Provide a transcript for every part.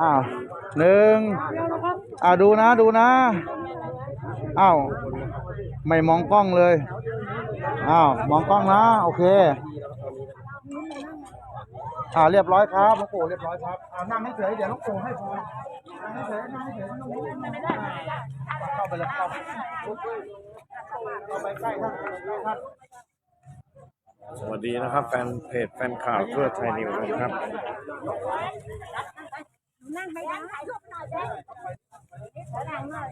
อ้าวหนึ่งอ่าดูนะดูนะอ้าวไม่มองกล้องเลยอ้าวมองกล้องนะ โอเค อ่าเรียบร้อยครับหลวงปู่เรียบร้อยครับอ่านั่งให้เฉยเดี๋ยวหลวงปู่ให้พรนั่งให้เฉยนั่งให้เฉยนั่งให้เฉยเข้าไปเลยเข้าไปเข้าไปใกล้ท่านท่านสวัสดีนะครับ แฟนเพจแฟนข่าวเพื่อไทยนิวนะครับ นั่งไปนั่งถ่ายรูปหน่อยเด้ขอนั่งหน่อย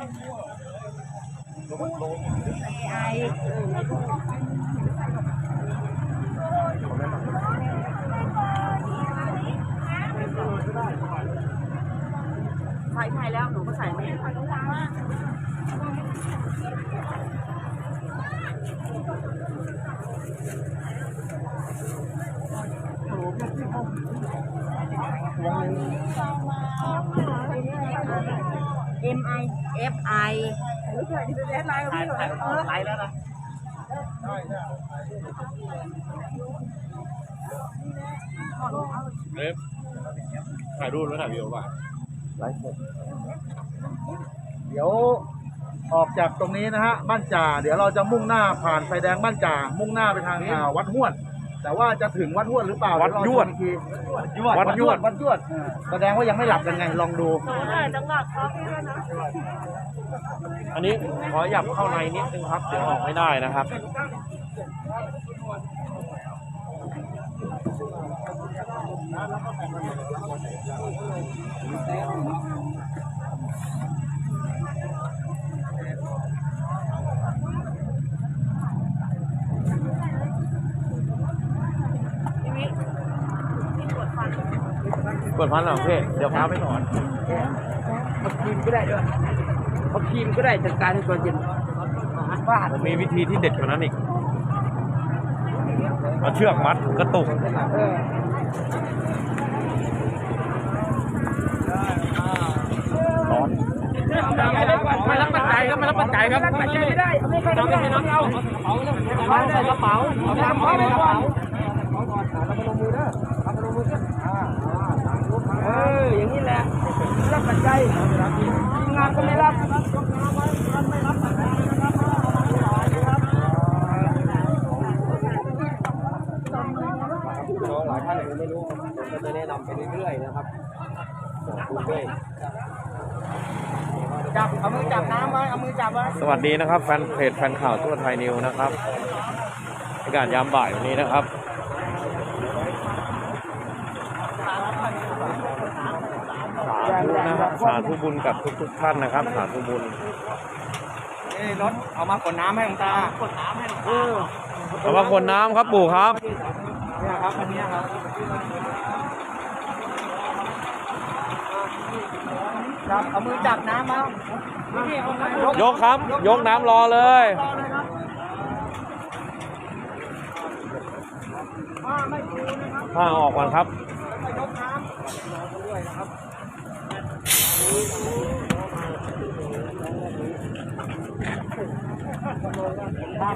ใส่ไทยแล้วหนูก็ใส่ไม่เอ็ มไอเอฟไอถ่ายถ่ายไลฟ์แล้วนะเล็บถ่ายรูปแล้วถ่ายวิดีโอป่ะไลฟ์สดเดี๋ยวออกจากตรงนี้นะฮะบ้านจ่าเดี๋ยวเราจะมุ่งหน้าผ่านไฟแดงบ้านจ่ามุ่งหน้าไปทางอ่าวัดห้วน แต่ว่าจะถึงวัดห้วนหรือเปล่าวัดยวดเดี๋เราวัชมดอีกทียวดวัดยวดแสดงว่ายังไม่หลับกันไงลองดูจังหวะคอพี่ด้วยนะอันนี้ขอหยับเข้าในนิดนึงครับเดี๋ยวออกไม่ได้นะครับพี่วิพี่ปวดฟัน เปิดพันหรอพี่เดี๋ยวพาไปนอนเขาคีมก็ได้ด้วยเขาคีมก็ได้จัดการให้ตัวเย็นฟาดผมมีวิธีที่เด็ดกว่านั้นอีกเอาเชือกมัดกระตุกร้อนไม่รับปัจจัยครับไม่รับปัจจัยครับปัจจัยไม่ได้เราไม่ให้น้องเอาเอาได้กระเป๋าเอาตามเขาเลยกระเป๋าเอออย่างนี้แหละรับปัจจัยทีมงานก็ไม่รับน้องหลายท่านอาจจะไม่รู้ผมก็จะแนะนำไปเรื่อยๆนะครับเรื่อยจับเอามือจับน้ำไว้เอามือจับไว้สวัสดีนะครับแฟนเพจแฟนข่าวทั่วไทยนิวนะครับในการยามบ่ายวันนี้นะครับ สาธุนะครับ สาธุบุญกับทุกๆท่านนะครับ สาธุบุญนี่รถเอามากดน้ำให้หลวงตากดน้ำให้หลวงเอตาอแล้วก็คนน้ำครับปู่ครับเนี่ยครับอันเนี้ยครับจับเอามือจับน้ำมายกครับ ยกน้ำรอเลยข้างออกก่อนครับ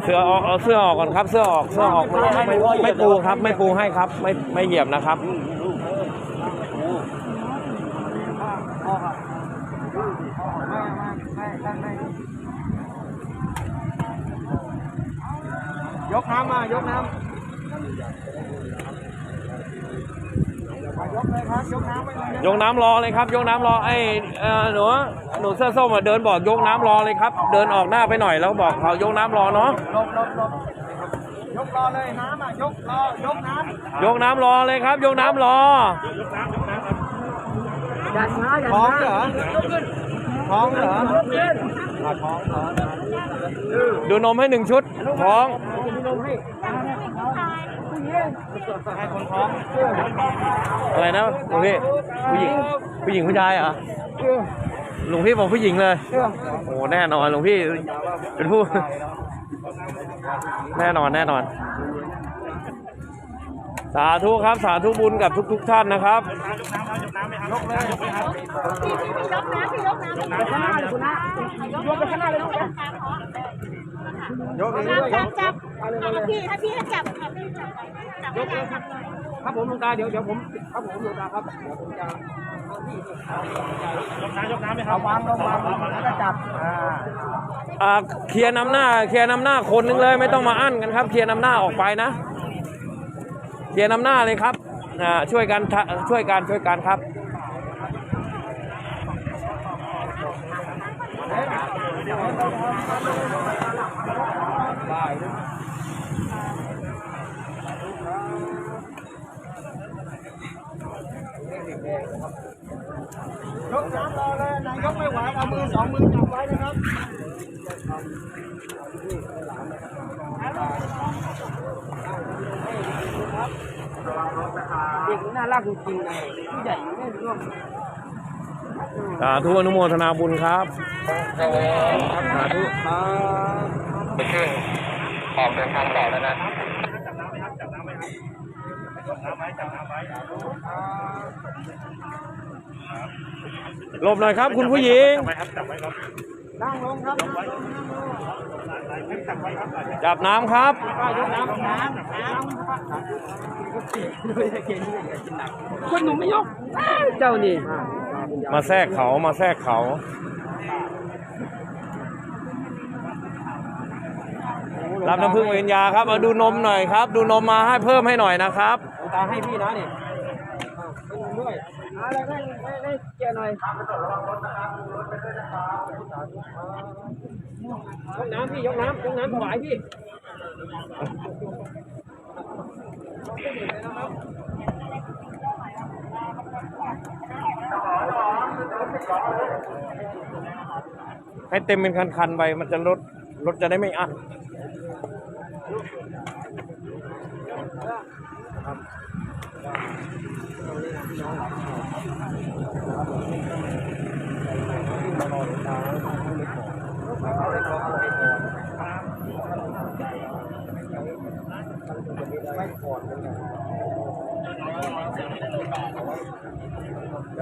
เสื้อออกเอาเสื้อออกก่อนครับ เสื้อออกเสื้อออกไม่ไม่ไม่ปูครับ ไม่ปูให้ครับ ไม่ไม่เหยียบนะครับยกน้ำมายกน้ำ ยกเลยครับยกน้ำไปเลยยกน้ำรอเลยครับ ยกน้ำรอไอ้เอ่อหนูหนูเสื้อส้มอะเดินบอกยกน้ำรอเลยครับ เดินออกหน้าไปหน่อยแล้วบอกเขายกน้ำรอเนาะลบลบลบยกรอเลยน้ำอะยกรอยกน้ำยกน้ำรอเลยครับ ยกน้ำรออย่าช้าอย่าท้องช้าเหรอท้องเหรออะท้องท้องดูนมให้หนึ่งชุดท้องให้คนท้อง อะไรนะหลวงพี่ผู้หญิงผู้หญิงผู้ชายเหรอหลวงพี่บอกผู้หญิงเลยโอ้แน่นอนหลวงพี่เป็นผู้ แน่นอนแน่นอน สาธุครับสาธุบุญกับทุกๆท่านนะครับพี่ยกน้ำพี่ยกน้ำไปข้างหน้าเลยคุณนะยกไปข้างหน้าเลยลูกนะยกนี้ จับจับจับพี่ถ้าพี่ให้จับจับพี่จับจับไม่ได้ครับครับผมหลวงตาเดี๋ยวเดี๋ยวผมครับผมหลวงตาครับเดี๋ยวผมจะเอาวางลงวางลงแล้วก็จับอ่าอ่าเคลียร์นำหน้าเคลียร์นำหน้าคนหนึงเลย ไม่ต้องมาอั้นกันครับเคลียร์นำหน้าออกไปนะเคลียร์นำหน้าเลยครับอ่าช่วยกันทะช่วยกันช่วยกันครับ ยกน้ำรอเลยนายกไม่ไหวเอามือสองมื สาธุอนุโมทนาบุญครับสาธุออกเดินทางต่อแล้วนะหลบหน่อยครับ คุณผู้หญิง นั่งลงครับจับน้ำครับคนหนุ่มไม่ยก เจ้านี่ มาแทรกเขามาแทรกเขา รับน้ำพึ่งเวียนยาครับมาดูนมหน่อยครับ ดูนมมาให้เพิ่มให้หน่อยนะครับตาให้พี่นะนี่ด้วยอะไรได้ได้ได้เกียร์หน่อยยกน้ำพี่ยกน้ำยกน้ำถวายพี่ ให้เต็มเป็นคันๆไปมันจะลดรถจะได้ไม่อั้น ห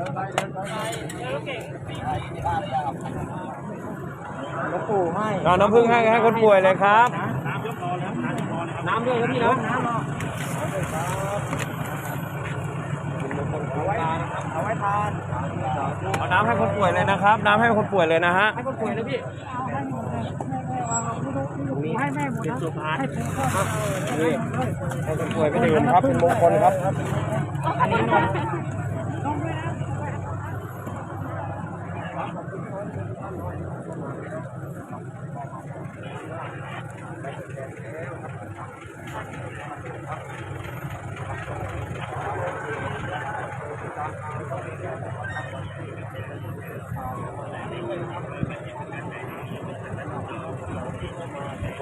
ลวงปู่ให้เอาน้ำพึ่งให้ให้คนป่วยเลยครับ น้ำด้วยนะพี่นะเอาไว้ทานเอาน้ำให้คนป่วยเลยนะครับ น้ำให้คนป่วยเลยนะฮะ ให้คนป่วยนะพี่ให้แม่หมดนะให้ผมก็นี่ให้คนป่วยไปดื่มครับเป็นมงคลครับ อันนี้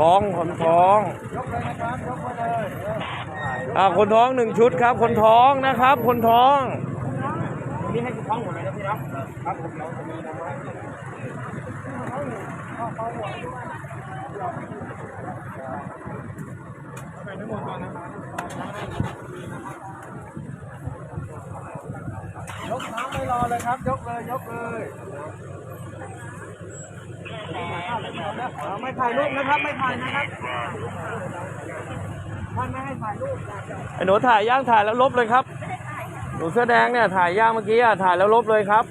ท้องคนท้องยกเลยนะครับยกมาเลยอ่าคนท้องหนึ่งชุดครับ คนท้องนะครับ คนท้องนี่ให้คุณท้องหมดเลยนะพี่นะครับผมเราจะมีน้ำไว้ยกน้ำไม่รอเลยครับ ยกเลย ยกเลย ไม่ถ่ายรูปนะครับ ไม่ถ่ายนะครับท่านไม่ให้ถ่ายรูปไอ้หนูถ่ายย่างถ่ายแล้วลบเลยครับ หนูเสื้อแดงเนี่ยถ่ายย่างเมื่อกี้อะถ่ายแล้วลบเลยครับ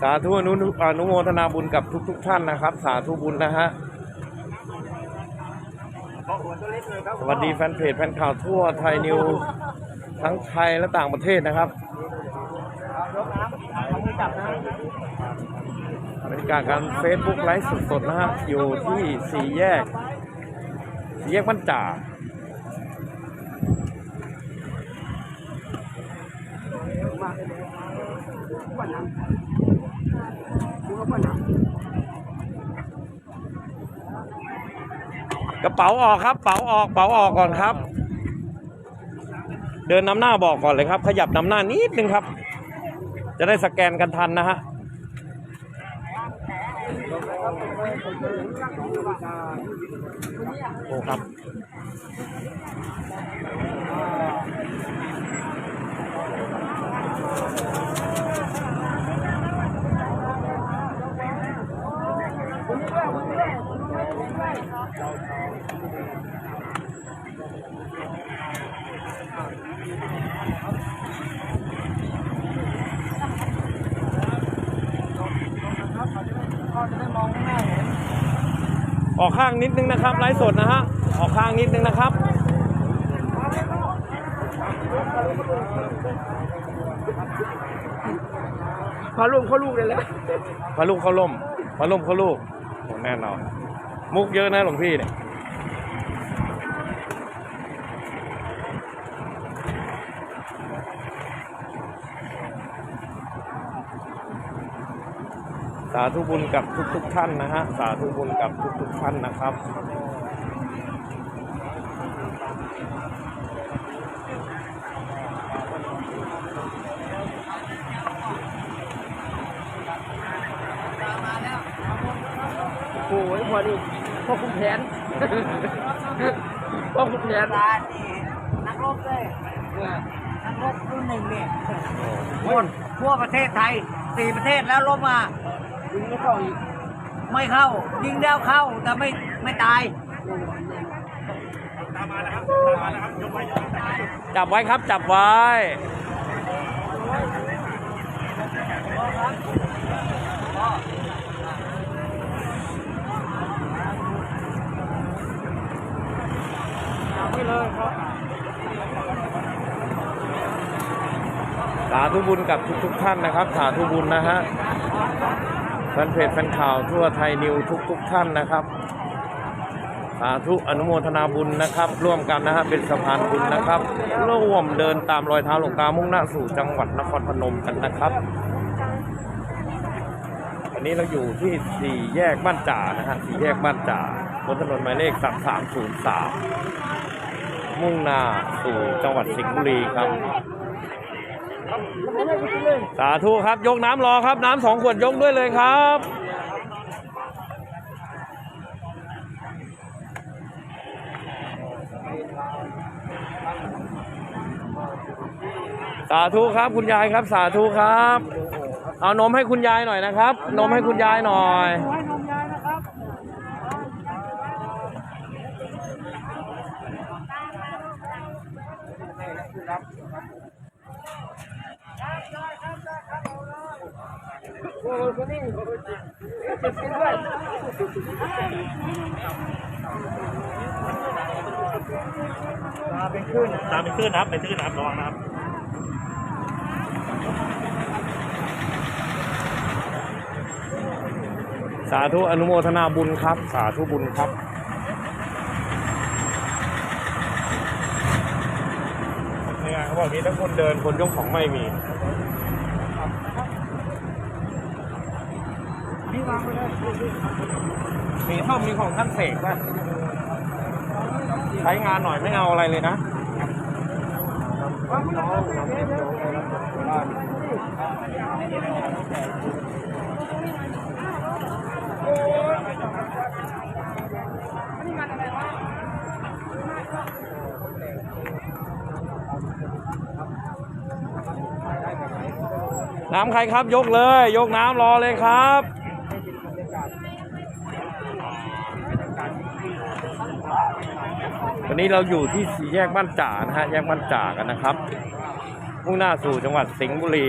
สาธุอนุอนุโมทนาบุญกับทุกๆท่านนะครับ สาธุบุญนะฮะสวัสดีแฟนเพจแฟนข่าวทั่วไทยนิวทั้งไทยและต่างประเทศนะครับนบรรยากาศการเฟซบุ๊กไลฟ์สดๆนะฮะอยู่ที่สี่แยกสี่แยกบ้านจ่า กระเป๋าออกครับเป๋าออกเป๋าออกก่อนครับ เดินนำหน้าบอกก่อนเลยครับ ขยับนำหน้านิดนึงครับ จะได้สแกนกันทันนะฮะโอ้ครับ ออกข้างนิดนึงนะครับไลฟ์สดนะฮะออกข้างนิดนึงนะครับพาลูกเขาลูกเลยแหละพระลูกเขาล่มพระล่มเขาลูกโอ้แน่นอน มุกเยอะนะหลวงพี่เนี่ยสาธุบุญกับทุกๆท่านนะฮะ สาธุบุญกับทุกๆท่านนะครับ โอ้ยพอดีพ่อคุณแผนพ่อคุณแผนร้านนี่นักรบเลยนักรบรุ่นหนึ่งเนี่ยทั่วทั่วประเทศไทยสี่ประเทศแล้วลบมายิงไม่เข้าอีกไม่เข้า ยิงแล้วเข้าแต่ไม่ไม่ตายจับไว้ครับจับไว้ สาธุบุญกับทุกๆท่านนะครับ สาธุบุญนะฮะแฟนเพจแฟนข่าวทั่วไทยนิวทุก ๆ ท่านนะครับ สาธุอนุโมทนาบุญนะครับ ร่วมกันนะฮะเป็นสะพานบุญนะครับร่วมเดินตามรอยเท้าหลวงตามุ่งหน้าสู่จังหวัดนครพนมกันนะครับวันนี้เราอยู่ที่สี่แยกบ้านจ่านะฮะสี่แยกบ้านจ่า บนถนนหมายเลขสามสามศูนย์สามมุ่งหน้าสู่จังหวัดสิงห์บุรีครับ สาธุครับ ยกน้ำรอครับ น้ำสองขวดยกด้วยเลยครับสาธุครับคุณยายครับสาธุครับ เอานมให้คุณยายหน่อยนะครับ นมให้คุณยายหน่อย ตามเป็นคลื่นนะครับเป็นคลื่นนะครับระวังนะครับสาธุอนุโมทนาบุญครับ สาธุบุญครับ ว่าบอกนี้ถ้าคนเดินคนยกของไม่มีมีท่อมมีของท่านเสกป่ะใช้งานหน่อยไม่เอาอะไรเลยนะโอ้ น้ำใครครับยกเลย ยกน้ำรอเลยครับวันนี้เราอยู่ที่สี่แยกบ้านจ่านะฮะแยกบ้านจ่ากันนะครับมุ่งหน้าสู่จังหวัดสิงห์บุรี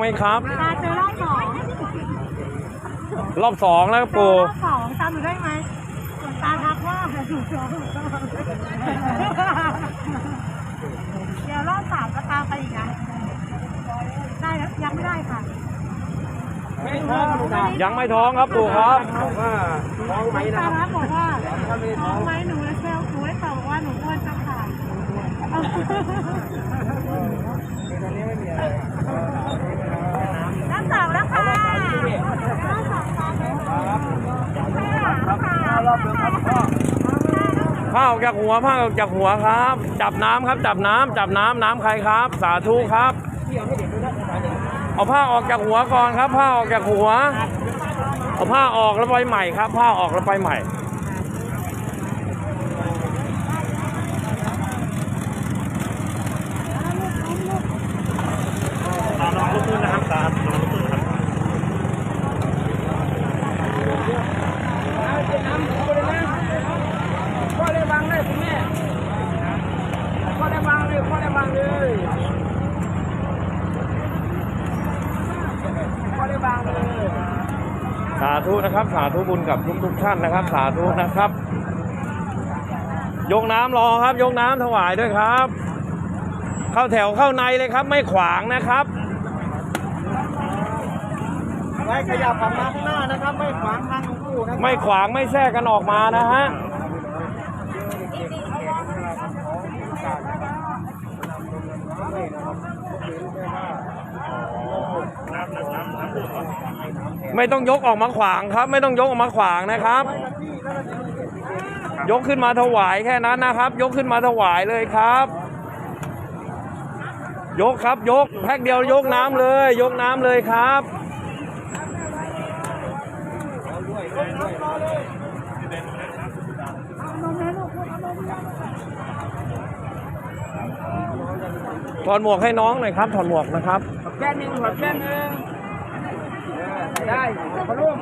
ไหมครับตาเจอรอบสองรอบสองแล้วปูรอบสองจำหนูได้ไหมส่วนตาทักว่าถูกสองเดี๋ยวรอบสามก็ตามไปอีกนะได้แล้วยังไม่ได้ค่ะยังไม่ท้องครับปูครับว่าท้องไหมนะตาครับทักบอกว่าท้องไหมหนูเลยเซลหนูได้ตอบอกว่าหนูอ้วนจังค่ะน้ำสองแล้วค่ะน้ำ สองค่ะค่ะผ้าออกจากหัวผ้าออกจากหัวครับ จับน้ำครับ จับน้ำจับน้ำน้ำใครครับ สาธุครับ เอาผ้าออกจากหัวก่อนครับ ผ้าออกจากหัว เอาผ้าออกแล้วไปใหม่ครับ ผ้าออกแล้วไปใหม่ พ่อได้วางเลยคุณแม่พ่อได้วางเลยพ่อได้วางเลยพ่อได้วางเลย สาธุนะครั บสาธุบุญกับทุกทุกๆท่านนะครับ สาธุนะครับ ยกน้ำรอครับ ยกน้ำถวายด้วยครับ เข้าแถวเข้าในเลยครับ ไม่ขวางนะครับไว้ขยับออกมาข้างหน้านะครับ ไม่ขวางทางหลวงปู่นะครับ ไม่ขวางไม่แทรกกันออกมานะฮะ ไม่ต้องยกออกมาขวางครับ ไม่ต้องยกออกมาขวางนะครับ ยกขึ้นมาถวายแค่นั้นนะครับ ยกขึ้นมาถวายเลยครับ ยกครับยกแพ็กเดียวยกน้ำเลย ยกน้ำเลยครับถอดหมวกให้น้องหน่อยครับถอดหมวกนะครับแค่หนึ่งหัวแค่หนึ่ง ได้พอร่ม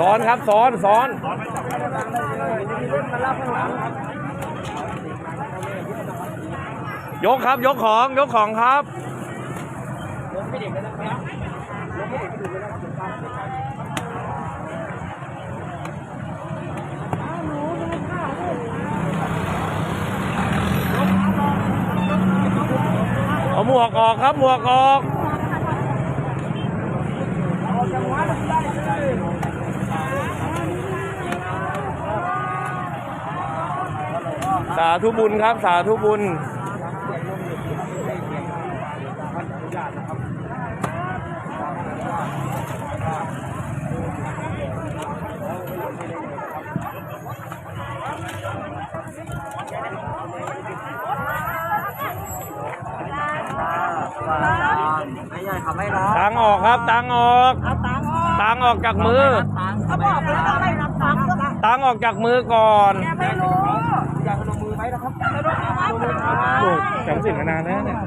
ซ้อนครับซ้อนซ้อนยกครับยกของยกของครับเอาหมวกออกครับหมวกออกสาธุบุญครับ สาธุบุญ ไม่ใช่เขาไม่ร้อง ตังออก ครับตังออกเอาตังค์ออกตังออกจากมือตังค์เขาบอกแล้วว่าไม่รับตังค์ก็ตังออกจากมือก่อนแกไม่รู้อยากลงมือไหมนะครับโอ้จำสิ่งมานานแล้วเนี่ย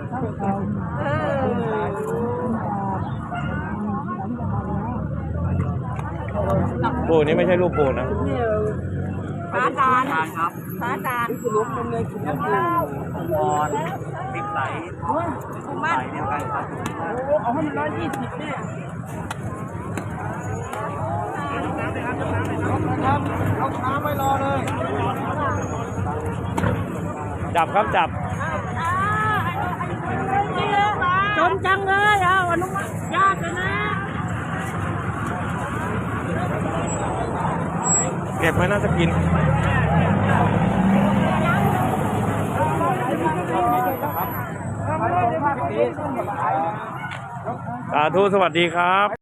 ปู่นี่ไม่ใช่ลูกปู่นะ พระอาจารย์ทานครับพระอาจารย์ คือล้มมันเลยคุณน้ำพรติดไหลไหลเดียวกันครับเอาให้มันร้อยยี่สิบเนี่ยครับยกน้ำไว้รอเลย จับครับจับจนจังเลยอะอนุมัติยากเลยนะ เก็บไว้น่าจะกิน สาธุสวัสดีครับ